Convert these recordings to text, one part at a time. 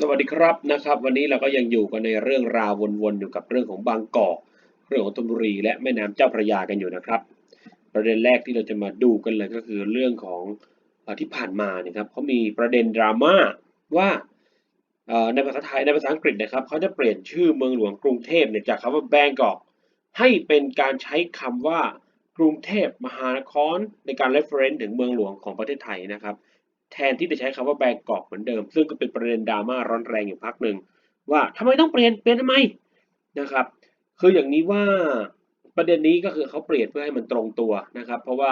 สวัสดีครับนะครับ วันนี้เราก็ยังอยู่กันในเรื่องราววนๆอยู่กับเรื่องของบางกอกเรื่องของธนบุรี และแม่น้ำเจ้าพระยากันอยู่นะครับ ประเด็นแรกที่เราจะมาดูกันเลยก็คือเรื่องของอที่ผ่านมาเนี่ยครับเขามีประเด็นดราม่าว่าในภาษาไทยในภาษาอังกฤษนะครับเขาจะเปลี่ยนชื่อเมืองหลวงกรุงเทพเนี่ยจากคำว่าแบงกอกให้เป็นการใช้คำว่ากรุงเทพมหานครในการ reference ถึงเมืองหลวงของประเทศไทยนะครับ แทนที่จะใช้คำว่าแบงกอกเหมือนเดิม ซึ่งก็เป็นประเด็นดราม่าร้อนแรงอยู่พักหนึ่งว่าทำไมต้องเปลี่ยนเปลี่ยนทำไมนะครับคืออย่างนี้ว่าประเด็นนี้ก็คือเขาเปลี่ยนเพื่อให้มันตรงตัวนะครับ เพราะว่า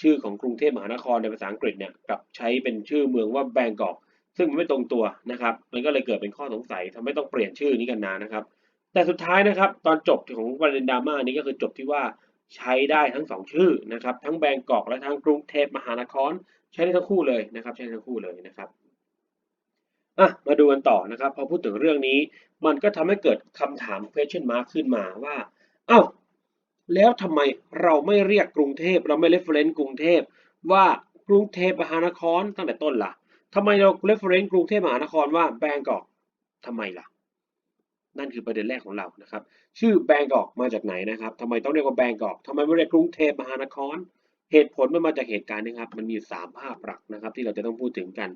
ชื่อของกรุงเทพมหานครในภาษาอังกฤษเนี่ยกลับใช้เป็นชื่อเมืองว่าแบงกอกซึ่งมันไม่ตรงตัวนะครับ มันก็เลยเกิดเป็นข้อสงสัยทำให้ต้องเปลี่ยนชื่อนี้กันนานนะครับ แต่สุดท้ายนะครับ ตอนจบของประเด็นดราม่านี้ก็คือจบที่ว่าใช้ได้ทั้งสองชื่อนะครับ ทั้งแบงกอกและทั้งกรุงเทพมหานคร ใช้ได้ทั้งคู่เลยนะครับ ใช้ได้ทั้งคู่เลยนะครับอะมาดูกันต่อนะครับ พอพูดถึงเรื่องนี้ มันก็ทำให้เกิดคำถาม question mark ขึ้นมาว่าเอ้าแล้วทำไมเราไม่เรียกกรุงเทพ เราไม่ reference กรุงเทพ ว่ากรุงเทพมหานครตั้งแต่ต้นล่ะทำไมเรา reference กรุงเทพมหานครว่าแบงกอกทำไมล่ะ นั่นคือประเด็นแรกของเรานะครับ ชื่อแบงกอกมาจากไหนนะครับทำไมต้องเรียกว่าแบงกอกทำไมไม่เรียกกรุงเทพมหานคร เหตุผลมันมาจากเหตุการณ์นะครับ มันมีสามภาพหลักนะครับ ที่เราจะต้องพูดถึงกัน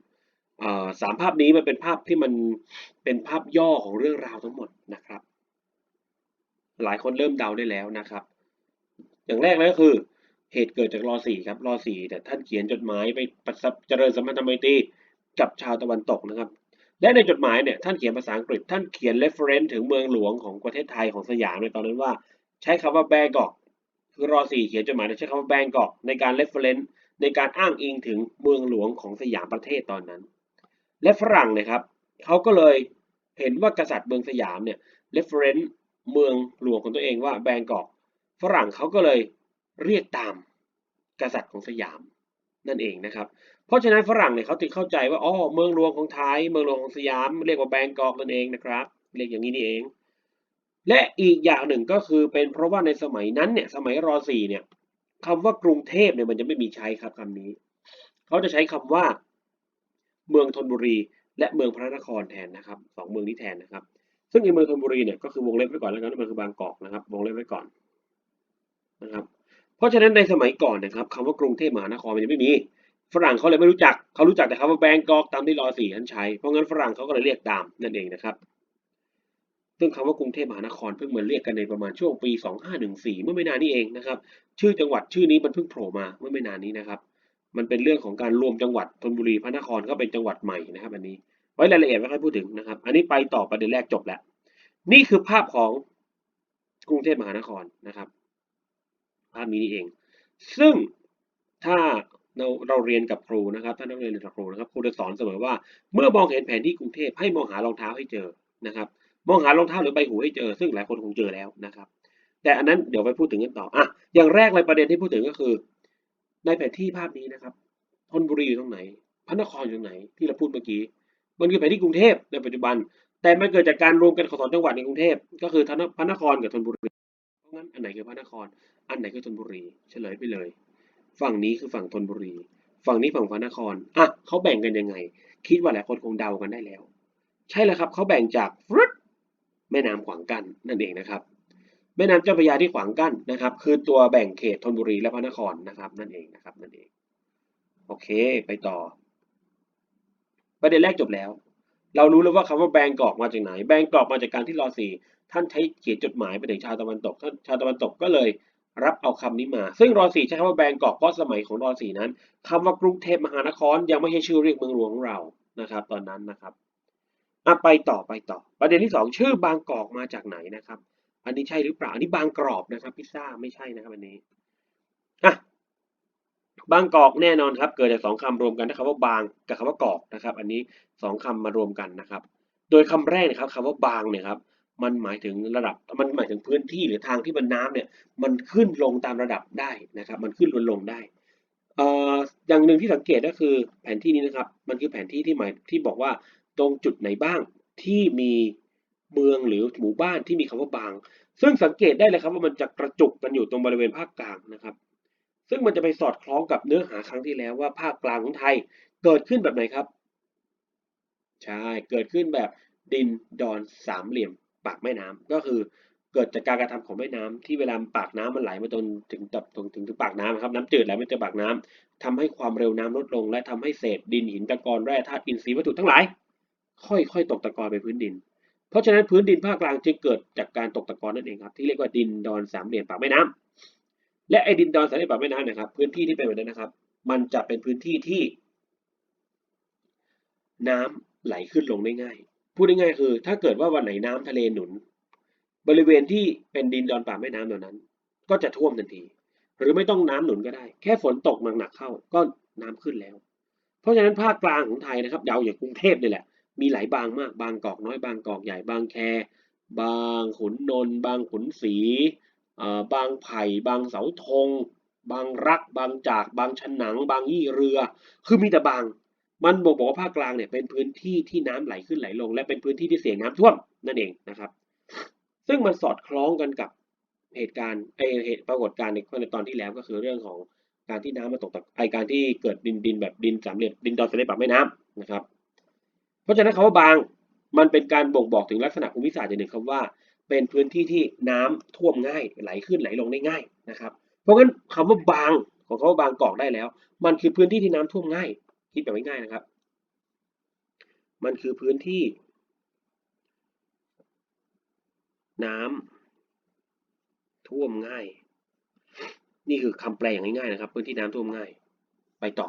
อ่าสามภาพนี้มันเป็นภาพที่มันเป็นภาพย่อของเรื่องราวทั้งหมดนะครับ หลายคนเริ่มเดาได้แล้วนะครับ อย่างแรกเลยก็คือ เหตุเกิดจากรอสี่ครับรอสี่แต่ท่านเขียนจดหมายไปประสบเจริญสัมพันธไมตรีกับชาวตะวันตกนะครับ และในจดหมายเนี่ยท่านเขียนภาษาอังกฤษ ท่านเขียน reference ถึงเมืองหลวงของประเทศไทยของสยามในตอนนั้นว่า ใช้คำว่าแบกอก คือรอสี่เขียนจดหมายโดยใช้คำว่าแบงกอกในการ reference ในการอ้างอิงถึงเมืองหลวงของสยามประเทศตอนนั้น และฝรั่งนะครับเขาก็เลยเห็นว่ากษัตริย์เมืองสยามเนี่ย reference เมืองหลวงของตัวเองว่าแบงกอก ฝรั่งเขาก็เลยเรียกตามกษัตริย์ของสยามนั่นเองนะครับ เพราะฉะนั้นฝรั่งเนี่ยเขาจึงเข้าใจว่าอ๋อเมืองหลวงของไทย เมืองหลวงของสยามเรียกว่าแบงกอกนั่นเองนะครับ เรียกอย่างนี้นี่เอง และอีกอย่างหนึ่งก็คือเป็นเพราะว่าในสมัยนั้นเนี่ยสมัยร .4 เนี่ยคำว่ากรุงเทพเนี่ยมันจะไม่มีใช้ครับคำนี้ เขาจะใช้คำว่า เมืองธนบุรี และเมืองพระนครแทนนะครับสองเมืองนี้แทนนะครับ ซึ่งในเมืองธนบุรีเนี่ยก็คือวงเล็บไว้ก่อนแล้วกันมันคือบางกอกนะครับ วงเล็บไว้ก่อนนะครับ เพราะฉะนั้นในสมัยก่อนนะครับคำว่ากรุงเทพมหานครมันยังไม่มีฝรั่งเขาเลยไม่รู้จัก เขารู้จักแต่คำว่าแบงกอกตามที่รอสี่ท่านใช้ เพราะงั้นฝรั่งเขาก็เลยเรียกตามนั่นเองนะครับ ซึ่งคำว่ากรุงเทพมหานครเพิ่งมาเรียกกันในประมาณช่วงปี 2514 เมื่อไม่นานนี้เองนะครับ ชื่อจังหวัดชื่อนี้มันเพิ่งโผล่มาเมื่อไม่นานนี้นะครับ มันเป็นเรื่องของการรวมจังหวัดธนบุรีพระนครก็เป็นจังหวัดใหม่นะครับ อันนี้ ไว้รายละเอียดไม่ค่อยพูดถึงนะครับ อันนี้ไปต่อประเด็นแรกจบแล้ว นี่คือภาพของกรุงเทพมหานครนะครับ ภาพนี้นี่เอง ซึ่งถ้าเราเราเรียนกับครูนะครับถ้านักเรียนเรียนกับครูนะครับครูจะสอนเสมอว่า เมื่อมองเห็นแผนที่กรุงเทพให้มองหารองเท้าให้เจอนะครับ มองหารองเท้าหรือใบหูให้เจอ ซึ่งหลายคนคงเจอแล้วนะครับ แต่อันนั้นเดี๋ยวไปพูดถึงกันต่ออะอย่างแรกเลยประเด็นที่พูดถึงก็คือ ในแผนที่ภาพนี้นะครับธนบุรีอยู่ตรงไหน พระนครอยู่ตรงไหนที่เราพูดเมื่อกี้ มันคือแผนที่กรุงเทพในปัจจุบัน แต่มันเกิดจากการรวมกันของสองจังหวัดในกรุงเทพก็คือพระนครกับธนบุรี เพราะงั้นอันไหนคือพระนคร อันไหนคือธนบุรี เฉลยไปเลย ฝั่งนี้คือฝั่งธนบุรี ฝั่งนี้ฝั่งพระนคร อะเขาแบ่งกันยังไง คิดว่าหลายคนคงเดากันได้แล้ว ใช่แล้วครับเขาแบ่งจากฟรุต แม่น้ำขวางกั้นนั่นเองนะครับ แม่น้ำเจ้าพระยาที่ขวางกั้นนะครับ คือตัวแบ่งเขตธนบุรีและพระนครนะครับนั่นเองนะครับนั่นเอง โอเคไปต่อ ประเด็นแรกจบแล้ว เรารู้แล้วว่าคำว่าแบงกอกมาจากไหน แบงกอกมาจากการที่รอสี่ท่านใช้เขียนจดหมายไปถึงชาวตะวันตกท่านชาวตะวันตกก็เลยรับเอาคำนี้มา ซึ่งรอสี่ใช้คำว่าแบงกอกเพราะสมัยของรอสี่นั้นคำว่ากรุงเทพมหานครยังไม่ใช่ชื่อเรียกเมืองหลวงของเรานะครับ ตอนนั้นนะครับ อะไปต่อไปต่อ ประเด็นที่สองชื่อบางกอกมาจากไหนนะครับ อันนี้ใช่หรือเปล่า อันนี้บางกรอบนะครับ พิซซ่าไม่ใช่นะครับอันนี้อะบางกอกแน่นอนครับ เกิดจากสองคำรวมกันนะครับว่าบางกับคำว่ากอกนะครับ อันนี้สองคำมารวมกันนะครับ โดยคำแรกนะครับคำว่าบางเนี่ยครับมันหมายถึงระดับ มันหมายถึงพื้นที่หรือทางที่มันน้ำเนี่ย มันขึ้นลงตามระดับได้นะครับ มันขึ้นลงลงได้เอ่ออย่างหนึ่งที่สังเกตก็คือแผนที่นี้นะครับ มันคือแผนที่ที่หมายที่บอกว่า ตรงจุดไหนบ้างที่มีเมืองหรือหมู่บ้านที่มีคำว่าบาง ซึ่งสังเกตได้เลยครับว่ามันจะกระจุกกันอยู่ตรงบริเวณภาคกลางนะครับ ซึ่งมันจะไปสอดคล้องกับเนื้อหาครั้งที่แล้วว่าภาคกลางของไทยเกิดขึ้นแบบไหนครับ ใช่ เกิดขึ้นแบบดินดอนสามเหลี่ยมปากแม่น้ำก็คือเกิดจากการกระทำของแม่น้ำที่เวลาปากน้ำมันไหลมาจนถึงตับถึงถึงถึงปากน้ำนะครับน้ำจืดไหลมาจากปากน้ำทำให้ความเร็วน้ำลดลง และทำให้เศษดินหินตะกอนแร่ธาตุอินทรีย์วัตถุทั้งหลาย ค่อยๆตกตะกอนไปพื้นดิน เพราะฉะนั้นพื้นดินภาคกลางจึงเกิดจากการตกตะกอนนั่นเองครับ ที่เรียกว่าดินดอนสามเหลี่ยมปากแม่น้ำและไอ้ดินดอนสามเหลี่ยมปากแม่น้ำเนะครับ พื้นที่ที่เป็นแบบนั้นนะครับ มันจะเป็นพื้นที่ที่ น้ำไหลขึ้นลงได้ง่าย พูดง่ายๆคือ ถ้าเกิดว่าวันไหนน้ำทะเลหนุน บริเวณที่เป็นดินดอนป่าแม่น้ำเหล่านั้น ก็จะท่วมทันทีหรือไม่ต้องน้ำหนุนก็ได้ แค่ฝนตกหนักๆเข้าก็น้ำขึ้นแล้ว เพราะฉะนั้นภาคกลางของไทยนะครับยาวอย่างกรุงเทพนี่แหละ มีหลายบางมากบางกอกน้อยบางกอกใหญ่บางแค บางขุนนนท์บางขุนศรีอ่อบางไผ่ บางเสาธง บางรัก บางจาก บางฉนัง บางยี่เรือ คือมีแต่บาง มันบอกบอกว่าภาคกลางเนี่ยเป็นพื้นที่ที่น้ำไหลขึ้นไหลลง และเป็นพื้นที่ที่เสี่ยงน้ำท่วมนั่นเองนะครับ ซึ่งมันสอดคล้องกันกับเหตุการณ์ไอเหตุปรากฏการณ์ในตอนที่แล้วก็คือเรื่องของการที่น้ำมาตกตะไอการที่เกิดดินดินแบบดินสามเหลี่ยมดินดอนสามเหลี่ยมปากแม่น้ำนะครับ ราะฉะนั้นคำว่าบางมันเป็นการบ่งบอกถึงลักษณะภูมิศาสตร์อย่างหนึ่งครับว่า เป็นพื้นที่ที่น้ำท่วมง่ายไหลขึ้นไหลลงได้ง่ายนะครับ เพราะงั้นคำว่าบางของคำว่าบางกอกได้แล้ว มันคือพื้นที่ที่น้ำท่วมง่าย คิดแบบง่ายๆนะครับ มันคือพื้นที่ น้ำท่วมง่าย นี่คือคำแปลอย่างง่ายๆนะครับ พื้นที่น้ำท่วมง่าย ไปต่อ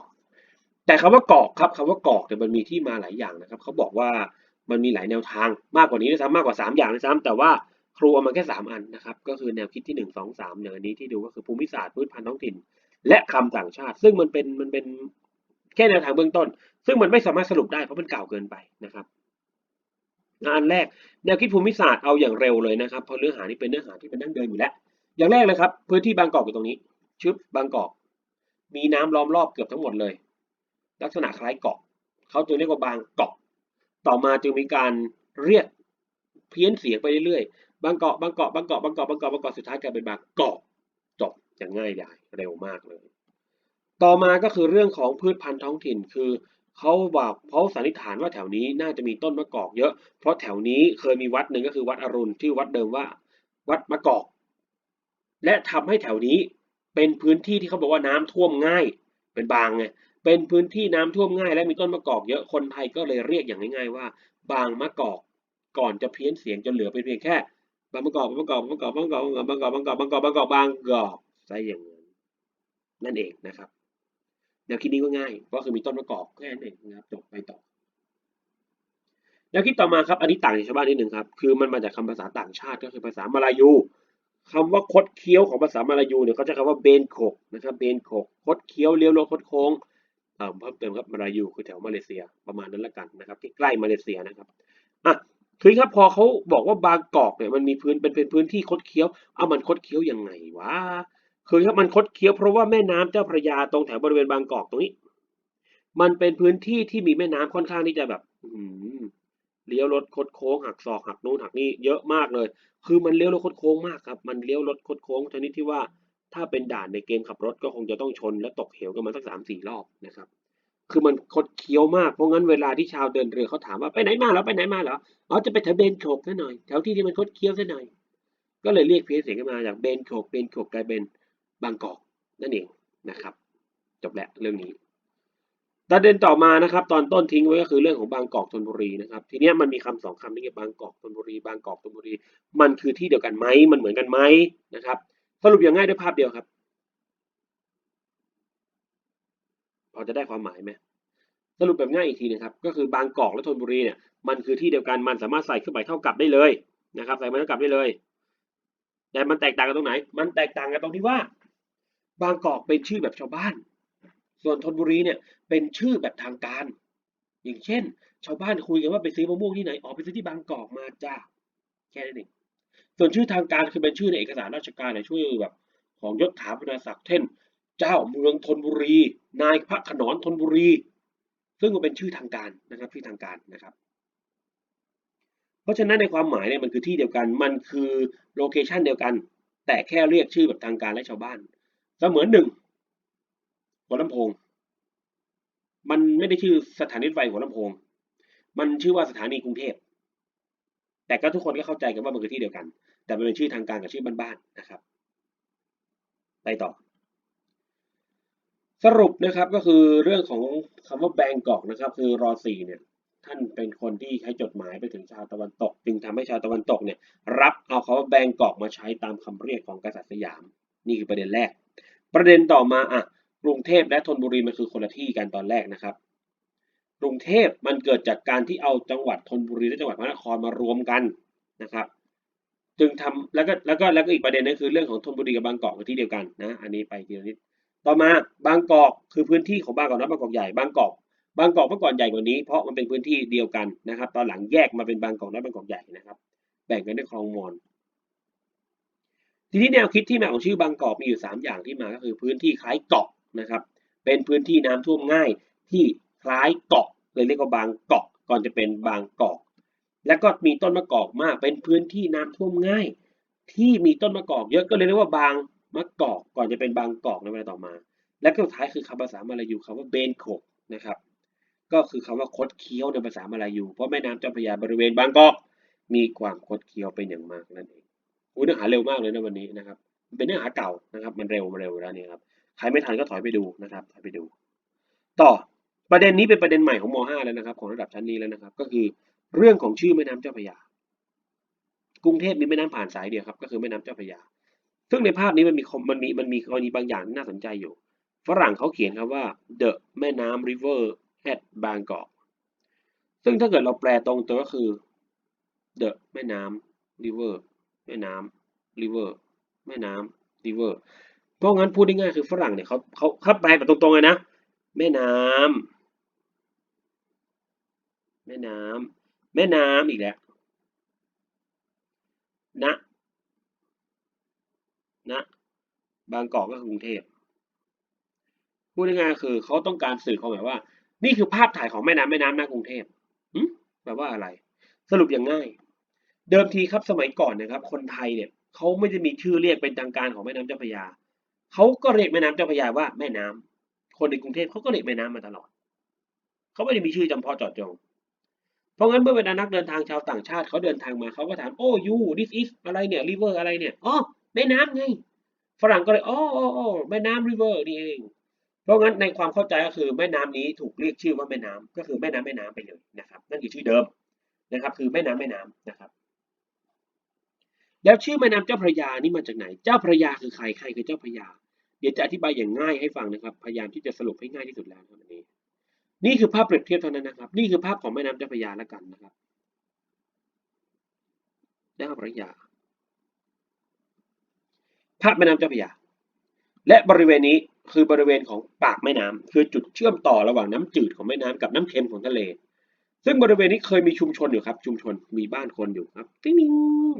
แต่คำว่ากอกครับคำว่ากอกเนี่ยมันมีที่มาหลายอย่างนะครับเขาบอกว่ามันมีหลายแนวทางมากกว่านี้ด้วยซ้ำมากกว่าสามอย่างด้วยซ้ำแต่ว่าครูเอามาแค่สามอันนะครับ ก็คือแนวคิดที่หนึ่งสองสามอย่างอันนี้ที่ดูก็คือภูมิศาสตร์พื้นพันธุ์ท้องถิ่น และคำต่างชาติ ซึ่งมันเป็นมันเป็นแค่แนวทางเบื้องต้น ซึ่งมันไม่สามารถสรุปได้เพราะมันเก่าเกินไปนะครับอันแรกแนวคิดภูมิศาสตร์เอาอย่างเร็วเลยนะครับเพราะเนื้อหานี่เป็นเนื้อหาที่เป็นดั้งเดิมอยู่แล้ว อย่างแรกเลยครับ พื้นที่บางกอกอยู่ตรงนี้ ชึบบางกอก มีน้ำล้อมรอบเกือบทั้งหมดเลย ลักษณะคล้ายเกาะเขาจึงเรียกว่าบางเกาะ ต่อมาจึงมีการเรียกเพี้ยนเสียงไปเรื่อยๆ บางเกาะ บางเกาะ บางเกาะ บางเกาะ บางเกาะ บางเกาะ สุดท้ายกลายเป็นบางเกาะจบอย่างง่ายดายเร็วมากเลย ต่อมาก็คือเรื่องของพืชพันธุ์ท้องถิ่น คือเขาบอกเขาสันนิษฐานว่าแถวนี้น่าจะมีต้นมะกอกเยอะ เพราะแถวนี้เคยมีวัดหนึ่งก็คือวัดอรุณที่วัดเดิมว่า วัดมะกอก และทำให้แถวนี้เป็นพื้นที่ที่เขาบอกว่าน้ำท่วมง่าย เป็นบางไง เป็นพื้นที่น้ำท่วมง่าย และมีต้นมะกอกเยอะคนไทยก็เลยเรียกอย่างง่ายๆว่า บางมะกอกก่อนจะเพี้ยนเสียงจนเหลือเป็นเพียงแค่บางมะกอกบางมะกอกบางมะกอกบางมะกอกบางมะกอกบางมะกอกบางมะกอกบางมะกอกบางกอกใช่อย่างนั้นนั่นเองนะครับแนวคิดนี้ก็ง่ายก็คือมีต้นมะกอกแค่นั้นเองนะครับจบไปต่อแนวคิดต่อมาครับอันนี้ต่างจากชาวบ้านนิดหนึ่งครับคือมันมาจากคำภาษาต่างชาติก็คือภาษามาลายูคำว่าคดเคี้ยวของภาษามาลายูเนี่ยเขาจะคำว่าเบนโขกนะครับเบนโขกคดเคี้ยวเลี้ยวรถคดโค้ง เพิ่มเติมครับมาลายูคือแถวมาเลเซียประมาณนั้นละกันนะครับที่ใกล้มาเลเซียนะครับอะคือครับพอเขาบอกว่าบางกอกเนี่ยมันมีพื้นเป็นเป็นพื้นที่คดเคี้ยวเอามันคดเคี้ยวยังไงวะคือครับมันคดเคี้ยวเพราะว่าแม่น้ำเจ้าพระยาตรงแถวบริเวณบางกอกตรงนี้ มันเป็นพื้นที่ที่มีแม่น้ำค่อนข้างที่จะแบบอืมเลี้ยวรถคดโค้งหักศอกหักนู้นหักนี่เยอะมากเลย คือมันเลี้ยวรถคดโค้งมากครับ มันเลี้ยวรถคดโค้งชนิดที่ว่า ถ้าเป็นด่านในเกมขับรถก็คงจะต้องชนและตกเหวกันมาสักสามสี่รอบนะครับ คือมันคดเคี้ยวมากเพราะงั้นเวลาที่ชาวเดินเรือเขาถามว่าไปไหนมาเหรอไปไหนมาเหรออ๋อจะไปแถวเบนโขกซะหน่อยแถวที่ที่มันคดเคี้ยวซะหน่อย ก็เลยเรียกเพี้ยนเสียงกันมาจากเบนโขกเบนโขกกลายเป็นบางกอกนั่นเองนะครับ จบแล้วเรื่องนี้ประเด็นต่อมานะครับ ตอนต้นทิ้งไว้ก็คือเรื่องของบางกอกธนบุรีนะครับ ทีนี้มันมีคำสองคำนี่ไงบางกอกธนบุรี บางกอกธนบุรี มันคือที่เดียวกันไหมมันเหมือนกันไหมนะครับ สรุปอย่างง่ายด้วยภาพเดียวครับพอจะได้ความหมายไหมสรุปแบบง่ายอีกทีนะครับ ก็คือบางกอกและธนบุรีเนี่ยมันคือที่เดียวกันมันสามารถใส่เครื่องหมายเท่ากับได้เลยนะครับ ใส่มาเท่ากับได้เลย แต่มันแตกต่างกันตรงไหน มันแตกต่างกันตรงที่ว่า บางกอกเป็นชื่อแบบชาวบ้าน ส่วนธนบุรีเนี่ยเป็นชื่อแบบทางการ อย่างเช่น ชาวบ้านคุยกันว่าไปซื้อมะม่วงที่ไหนออกไปซื้อที่บางกอกมาจ้าแค่นั้นเอง ส่วนชื่อทางการคือเป็นชื่อในเอกสารราชการในชื่อแบบของยศถาบรรดาศักดิ์เช่น เจ้าเมืองธนบุรี นายพระขนอนธนบุรี ซึ่งมันเป็นชื่อทางการนะครับชื่อทางการนะครับ เพราะฉะนั้นในความหมายเนี่ยมันคือที่เดียวกัน มันคือโลเคชันเดียวกัน แต่แค่เรียกชื่อแบบทางการและชาวบ้านเสมือนหนึ่งหัวลำโพง มันไม่ได้ชื่อสถานีรถไฟหัวลำโพง มันชื่อว่าสถานีกรุงเทพ แต่ก็ทุกคนก็เข้าใจกันว่ามันคือที่เดียวกัน แต่มันเป็นชื่อทางการกับชื่อบ้านๆนะครับ ไปต่อ สรุปนะครับก็คือเรื่องของคำว่าแบงกอกนะครับ คือรอสี่เนี่ยท่านเป็นคนที่ใช้จดหมายไปถึงชาวตะวันตก จึงทำให้ชาวตะวันตกเนี่ยรับเอาคำว่าแบงกอกมาใช้ตามคำเรียกของกษัตริย์สยาม นี่คือประเด็นแรก ประเด็นต่อมาอะกรุงเทพและธนบุรีมันคือคนละที่กันตอนแรกนะครับ กรุงเทพมันเกิดจากการที่เอาจังหวัดธนบุรีและจังหวัดพระนครมารวมกันนะครับ จึงทำแล้วก็แล้วก็แล้วก็อีกประเด็นนึงคือเรื่องของธนบุรีกับบางกอกที่เดียวกันนะอันนี้ไปทีละนิดต่อมาบางกอกคือพื้นที่ของบางกอกน้อยบางกอกใหญ่บางกอกบางกอกเมื่อก่อนใหญ่กว่านี้เพราะมันเป็นพื้นที่เดียวกันนะครับ ตอนหลังแยกมาเป็นบางกอกน้อยบางกอกใหญ่นะครับ แบ่งกันด้วยคลองมอนทีนี้แนวคิดที่มาของชื่อบางกอกมีอยู่สามอย่างที่มาก็คือพื้นที่คล้ายเกาะนะครับ เป็นพื้นที่น้ำท่วมง่ายที่ คล้ายเกาะเลยเรียกว่าบางเกาะก่อนจะเป็นบางกอก แล้วก็มีต้นมะกอกมาก เป็นพื้นที่น้ำท่วมง่าย ที่มีต้นมะกอกเยอะก็เลยเรียกว่าบางมะกอกก่อนจะเป็นบางกอกในเวลาต่อมา และก็สุดท้ายคือคำภาษามาลายูคำว่าเบนโคกนะครับ ก็คือคำว่าคดเคี้ยวในภาษามาลายู เพราะแม่น้ำเจ้าพระยาบริเวณบางกอก มีความคดเคี้ยวเป็นอย่างมากนั่นเองอุ้ยเนื้อหาเร็วมากเลยนะวันนี้นะครับ เป็นเนื้อหาเก่านะครับ มันเร็วมันเร็วแล้วเนี่ยครับ ใครไม่ทันก็ถอยไปดูนะครับ ถอยไปดู ต่อ ประเด็นนี้เป็นประเด็นใหม่ของม .5 แล้วนะครับ ของระดับชั้นนี้แล้วนะครับ ก็คือเรื่องของชื่อแม่น้ำเจ้าพระยา กรุงเทพมีแม่น้ำผ่านสายเดียวครับ ก็คือแม่น้ำเจ้าพระยา ซึ่งในภาพนี้มันมีมันมีมันมีกรณีบางอย่างน่าสนใจอยู่ ฝรั่งเขาเขียนครับว่า the แม่น้ำ river at Bangkok ซึ่งถ้าเกิดเราแปลตรงตัวก็คือ the แม่น้ำ river แม่น้ำ river แม่น้ำ river เพราะงั้นพูดง่ายๆคือฝรั่งเนี่ยเขาเขาเขาแปลแบบตรงๆเลยนะ แม่น้ำ แม่น้ำแม่น้ำอีกแล้วนะนะบางกอกก็คือกรุงเทพพูดง่ายๆคือเขาต้องการสื่อความหมายว่า นี่คือภาพถ่ายของแม่น้ำแม่น้ำหน้ากรุงเทพหแปลว่าอะไร สรุปอย่างง่าย เดิมทีครับสมัยก่อนนะครับ คนไทยเนี่ยเขาไม่ได้มีชื่อเรียกเป็นทางการของแม่น้ำเจ้าพระยาเขาก็เรียกแม่น้ำเจ้าพระยาว่าแม่น้ำคนในกรุงเทพเขาก็เรียกแม่น้ำมาตลอดเขาไม่ได้มีชื่อจำเพาะจาะจง เพราะงั้นเมื่อเวลานักเดินทางชาวต่างชาติเขาเดินทางมาเขาก็ถามโอ้ยู this is อะไรเนี่ย river อะไรเนี่ยอ๋อแม่น้ำไงฝรั่งก็เลยอ๋ออ๋อแม่น้ำ river นี่เอง เพราะงั้นในความเข้าใจก็คือแม่น้ำนี้ถูกเรียกชื่อว่าแม่น้ำก็คือแม่น้ำแม่น้ำไปเลยนะครับนั่นคือชื่อเดิมนะครับ คือแม่น้ำแม่น้ำนะครับแล้วชื่อแม่น้ำเจ้าพระยานี่มาจากไหน เจ้าพระยาคือใคร ใครคือเจ้าพระยา เดี๋ยวจะอธิบายอย่างง่ายให้ฟังนะครับ พยายามที่จะสรุปให้ง่ายที่สุดแล้วครับวันนี้ นี่คือภาพเปรียบเทียบเท่านั้นนะครับ นี่คือภาพของแม่น้ำเจ้าพระยาแล้วกันนะครับเจ้าพระยา ภาพแม่น้ำเจ้าพระยา และบริเวณนี้คือบริเวณของปากแม่น้ำคือจุดเชื่อมต่อระหว่างน้ำจืดของแม่น้ำกับน้ำเค็มของทะเล ซึ่งบริเวณนี้เคยมีชุมชนอยู่ครับ ชุมชนมีบ้านคนอยู่ครับติ๊ง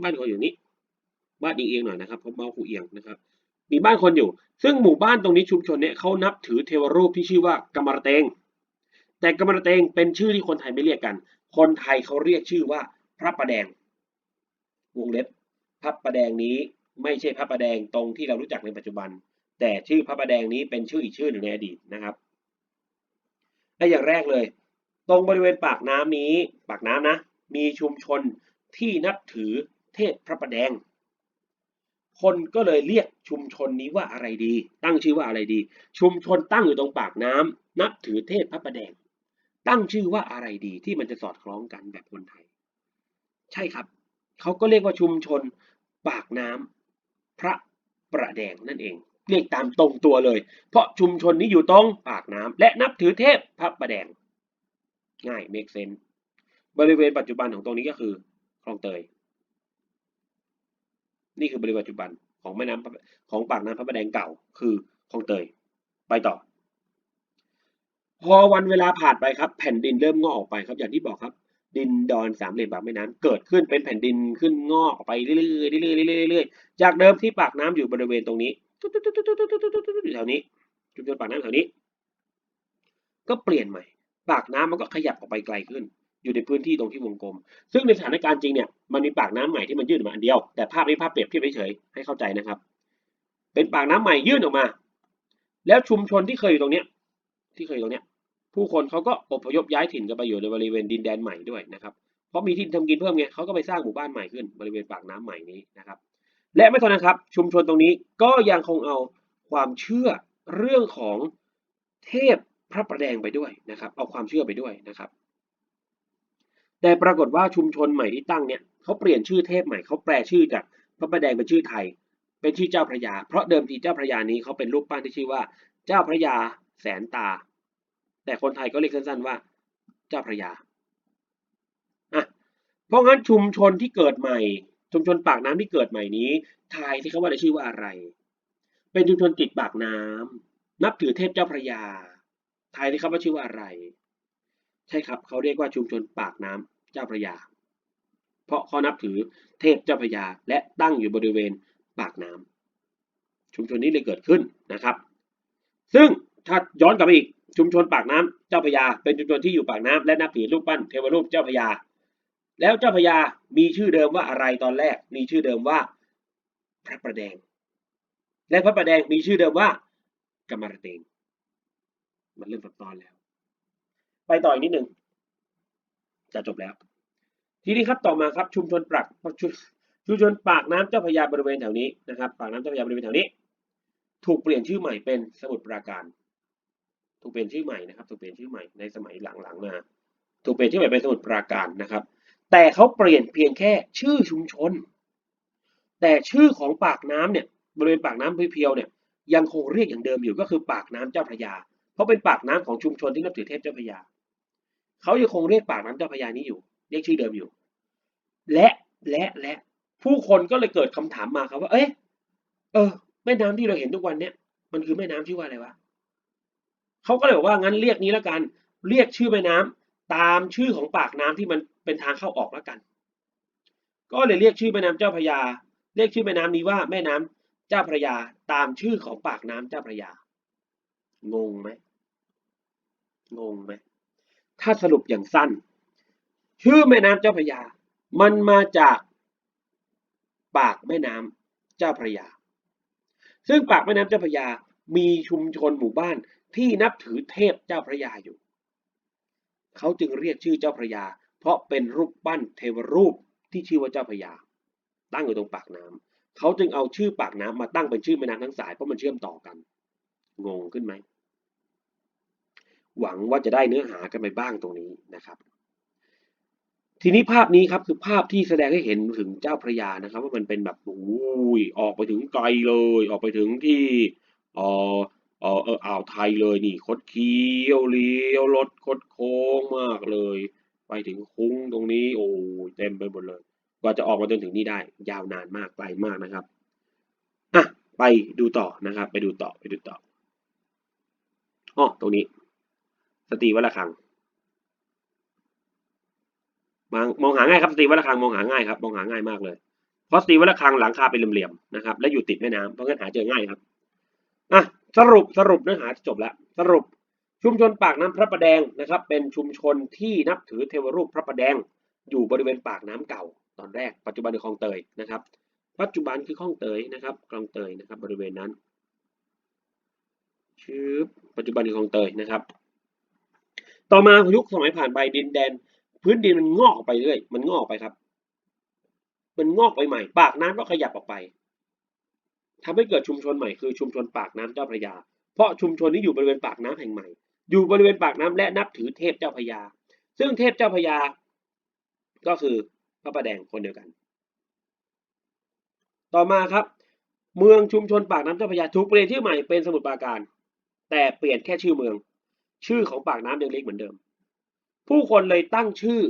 บ้านคนอยู่นี้ บ้านเอียงๆหน่อยนะครับเพราะเมาหูเอียงนะครับ มีบ้านคนอยู่ ซึ่งหมู่บ้านตรงนี้ชุมชนเนี่ยเขานับถือเทวรูปที่ชื่อว่ากมรเตง แต่กำมะระเตงเป็นชื่อที่คนไทยไม่เรียกกัน คนไทยเขาเรียกชื่อว่าพระประแดง วงเล็บพระประแดงนี้ไม่ใช่พระประแดงตรงที่เรารู้จักในปัจจุบัน แต่ชื่อพระประแดงนี้เป็นชื่ออีกชื่อหนึ่งในอดีตนะครับและอย่างแรกเลย ตรงบริเวณปากน้ำนี้ ปากน้ำนะ มีชุมชนที่นับถือเทพพระประแดง คนก็เลยเรียกชุมชนนี้ว่าอะไรดี ตั้งชื่อว่าอะไรดี ชุมชนตั้งอยู่ตรงปากน้ำนับถือเทพพระประแดง ตั้งชื่อว่าอะไรดีที่มันจะสอดคล้องกันแบบคนไทย ใช่ครับ เขาก็เรียกว่าชุมชนปากน้ำพระประแดงนั่นเอง เรียกตามตรงตัวเลย เพราะชุมชนนี้อยู่ตรงปากน้ำและนับถือเทพพระประแดง ง่าย make sense บริเวณปัจจุบันของตรงนี้ก็คือคลองเตย นี่คือบริเวณปัจจุบันของแม่น้ำของปากน้ำพระประแดงเก่า คือคลองเตย ไปต่อ พอวันเวลาผ่านไปครับแผ่นดินเริ่มงอกออกไปครับ อย่างที่บอกครับ ดินดอนสามเหลี่ยมปากแม่น้ำเกิดขึ้นเป็นแผ่นดินขึ้นงอกออกไปเรื่อยๆเรื่อยๆเรื่อยๆจากเดิมที่ปากน้ำอยู่บริเวณตรงนี้อยู่แถวนี้ชุมชนปากน้ำแถวนี้ ก็เปลี่ยนใหม่ ปากน้ำมันก็ขยับออกไปไกลขึ้น อยู่ในพื้นที่ตรงที่วงกลม ซึ่งในสถานการณ์จริงเนี่ยมันมีปากน้ำใหม่ที่มันยื่นออกมาอันเดียว แต่ภาพนี้ภาพเปรียบเทียบเฉยๆให้เข้าใจนะครับ เป็นปากน้ำใหม่ยื่นออกมา แล้วชุมชนที่เคยอยู่ตรงเนี้ย ที่เคยอยู่ตรงเนี้ย ผู้คนเขาก็อพยพย้ายถิ่นกันไปอยู่ในบริเวณดินแดนใหม่ด้วยนะครับเพราะมีที่ทำกินเพิ่มไงเขาก็ไปสร้างหมู่บ้านใหม่ขึ้นบริเวณปากน้ำใหม่นี้นะครับ และไม่เท่านั้นครับ ชุมชนตรงนี้ก็ยังคงเอาความเชื่อเรื่องของเทพพระประแดงไปด้วยนะครับ เอาความเชื่อไปด้วยนะครับ แต่ปรากฏว่าชุมชนใหม่ที่ตั้งเนี่ยเขาเปลี่ยนชื่อเทพใหม่เขาแปลชื่อจากพระประแดงเป็นชื่อไทย เป็นชื่อเจ้าพระยา เพราะเดิมทีเจ้าพระยานี้เขาเป็นรูปปั้นที่ชื่อว่า เจ้าพระยาแสนตา แต่คนไทยก็เรียกสั้นๆว่า เจ้าพระยาอะเพราะงั้นชุมชนที่เกิดใหม่ ชุมชนปากน้ำที่เกิดใหม่นี้ทายสิครับว่าได้ชื่อว่าอะไร เป็นชุมชนติดปากน้ำนับถือเทพเจ้าพระยาทายสิครับว่าชื่อว่าอะไร ใช่ครับเขาเรียกว่าชุมชนปากน้ำเจ้าพระยา เพราะเขานับถือเทพเจ้าพระยาและตั้งอยู่บริเวณปากน้ำชุมชนนี้เลยเกิดขึ้นนะครับ ซึ่งถ้าย้อนกลับไปอีก ชุมชนปากน้ำเจ้าพยา เป็นชุมชนที่อยู่ปากน้ำและนับถือรูปปั้นเทวรูปเจ้าพยา แล้วเจ้าพยามีชื่อเดิมว่าอะไรตอนแรก มีชื่อเดิมว่าพระประแดง และพระประแดงมีชื่อเดิมว่ากมารเตงมันเริ่มซับซ้อนแล้ว ไปต่ออีกนิดหนึ่งจะจบแล้ว ทีนี้ครับต่อมาครับชุมชนปากชุมชุมชนปากน้ำเจ้าพยาบริเวณแถวนี้นะครับ ปากน้ำเจ้าพยาบริเวณแถวนี้ ถูกเปลี่ยนชื่อใหม่เป็นสมุทรปราการ ถูกเปลี่ยนชื่อใหม่นะครับ ถูกเปลี่ยนชื่อใหม่ในสมัยหลังๆมาถูกเปลี่ยนชื่อใหม่เป็นสมุทรปราการนะครับ แต่เขาเปลี่ยนเพียงแค่ชื่อชุมชน แต่ชื่อของปากน้ำเนี่ยบริเวณปากน้ำเพียวเนี่ยยังคงเรียกอย่างเดิมอยู่ก็คือปากน้ำเจ้าพระยา เพราะเป็นปากน้ำของชุมชนที่นับถือเทพเจ้าพระยาเขายังคงเรียกปากน้ำเจ้าพระยานี้อยู่เรียกชื่อเดิมอยู่ และและและผู้คนก็เลยเกิดคำถามมาครับว่า เอ๊ะเออแม่น้ำที่เราเห็นทุกวันเนี่ยมันคือแม่น้ำชื่อว่าอะไรวะ เขาก็เลยบอกว่างั้นเรียกนี้แล้วกัน เรียกชื่อแม่น้ำตามชื่อของปากน้ำที่มันเป็นทางเข้าออกแล้วกัน ก็เลยเรียกชื่อแม่น้ำเจ้าพระยา เรียกชื่อแม่น้ำนี้ว่าแม่น้ำเจ้าพระยาตามชื่อของปากน้ำเจ้าพระยางงไหมงงไหมถ้าสรุปอย่างสั้น ชื่อแม่น้ำเจ้าพระยา มันมาจากปากแม่น้ำเจ้าพระยา ซึ่งปากแม่น้ำเจ้าพระยา มีชุมชนหมู่บ้านที่นับถือเทพเจ้าพระยาอยู่ เขาจึงเรียกชื่อเจ้าพระยา เพราะเป็นรูปปั้นเทวรูปที่ชื่อว่าเจ้าพระยา ตั้งอยู่ตรงปากน้ำเขาจึงเอาชื่อปากน้ำมาตั้งเป็นชื่อแม่น้ำทั้งสายเพราะมันเชื่อมต่อกัน งงขึ้นไหม หวังว่าจะได้เนื้อหากันไปบ้างตรงนี้นะครับ ทีนี้ภาพนี้ครับคือภาพที่แสดงให้เห็นถึงเจ้าพระยานะครับ ว่ามันเป็นแบบโอ้ยออกไปถึงไกลเลย ออกไปถึงที่ เออเออเอออ่าวไทยเลยนี่คดเคี้ยวเลี้ยวรถคดโค้งมากเลย ไปถึงคุ้งตรงนี้โอ้เต็มไปหมดเลยกว่าจะออกมาจนถึงนี่ได้ ยาวนานมากไกลมากนะครับอะไปดูต่อนะครับ ไปดูต่อไปดูต่ออ๋อตรงนี้ สตรีวัดระฆังมองมองหาง่ายครับสตรีวัดระฆังมองหาง่ายครับมองหาง่ายมากเลยเพราะสตรีวัดระฆังหลังคาเป็นเหลี่ยมๆนะครับ และอยู่ติดแม่น้ำเพราะงั้นหาเจอง่ายครับ อะสรุปสรุปเนื้อหาจบแล้วสรุปชุมชนปากน้ำพระประแดงนะครับ เป็นชุมชนที่นับถือเทวรูปพระประแดง อยู่บริเวณปากน้ำเก่า ตอนแรกปัจจุบันคือคลองเตยนะครับ ปัจจุบันคือคลองเตยนะครับคลองเตยนะครับ บริเวณนั้นชื่อปัจจุบันคือคลองเตยนะครับ ต่อมายุคสมัยผ่านไปดินแดน พื้นดินมันงอกออกไปเรื่อยมันงอกไปครับ มันงอกไปใหม่ ปากน้ำก็ขยับออกไป ทำให้เกิดชุมชนใหม่คือชุมชนปากน้ำเจ้าพระยา เพราะชุมชนนี้อยู่บริเวณปากน้ำแห่งใหม่ อยู่บริเวณปากน้ำและนับถือเทพเจ้าพระยา ซึ่งเทพเจ้าพระยา ก็คือพระประแดงคนเดียวกัน ต่อมาครับ เมืองชุมชนปากน้ำเจ้าพระยาถูกเปลี่ยนชื่อใหม่เป็นสมุทรปราการ แต่เปลี่ยนแค่ชื่อเมือง ชื่อของปากน้ำยังเล็กเหมือนเดิม ผู้คนเลยตั้งชื่อ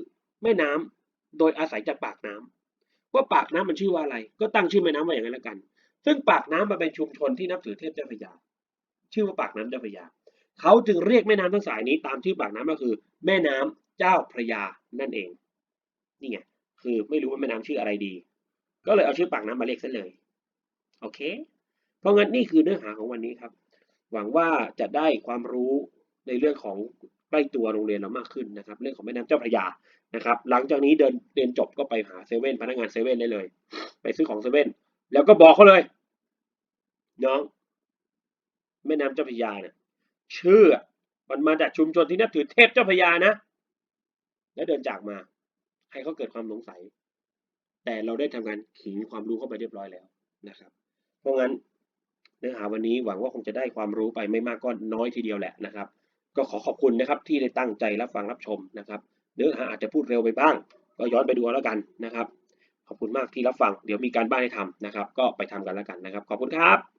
แม่น้ำโดยอาศัยจากปากน้ำว่าปากน้ำมันชื่อว่าอะไร ก็ตั้งชื่อแม่น้ำว่าอย่างนั้นแล้วกัน ซึ่งปากน้ำมันเป็นชุมชนที่นับถือเทพเจ้าพระยา ชื่อว่าปากน้ำเจ้าพระยา เขาจึงเรียกแม่น้ำทั้งสายนี้ตามชื่อปากน้ำก็คือ แม่น้ำเจ้าพระยานั่นเอง นี่ไง คือไม่รู้ว่าแม่น้ำชื่ออะไรดี ก็เลยเอาชื่อปากน้ำมาเรียกซะเลย โอเค เพราะงั้นนี่คือเนื้อหาของวันนี้ครับ หวังว่าจะได้ความรู้ในเรื่องของใกล้ตัวโรงเรียนเรามากขึ้นนะครับ เรื่องของแม่น้ำเจ้าพระยานะครับ หลังจากนี้เดินเรียนจบก็ไปหาเซเว่นพนักงานเซเว่นได้เลย ไปซื้อของเซเว่น แล้วก็บอกเขาเลย น้องแม่น้ำเจ้าพระยาเนี่ยชื่อมันมาจากชุมชนที่นับถือเทพเจ้าพระยานะ แล้วเดินจากมา ให้เขาเกิดความสงสัย แต่เราได้ทำการขิงความรู้เข้าไปเรียบร้อยแล้วนะครับ เพราะงั้นเนื้อหาวันนี้หวังว่าคงจะได้ความรู้ไปไม่มากก็น้อยทีเดียวแหละนะครับ ก็ขอขอบคุณนะครับที่ได้ตั้งใจรับฟังรับชมนะครับ เนื้อหาอาจจะพูดเร็วไปบ้าง ก็ย้อนไปดูแล้วกันนะครับ ขอบคุณมากที่รับฟัง เดี๋ยวมีการบ้านให้ทำนะครับ ก็ไปทำกันแล้วกันนะครับ ขอบคุณครับ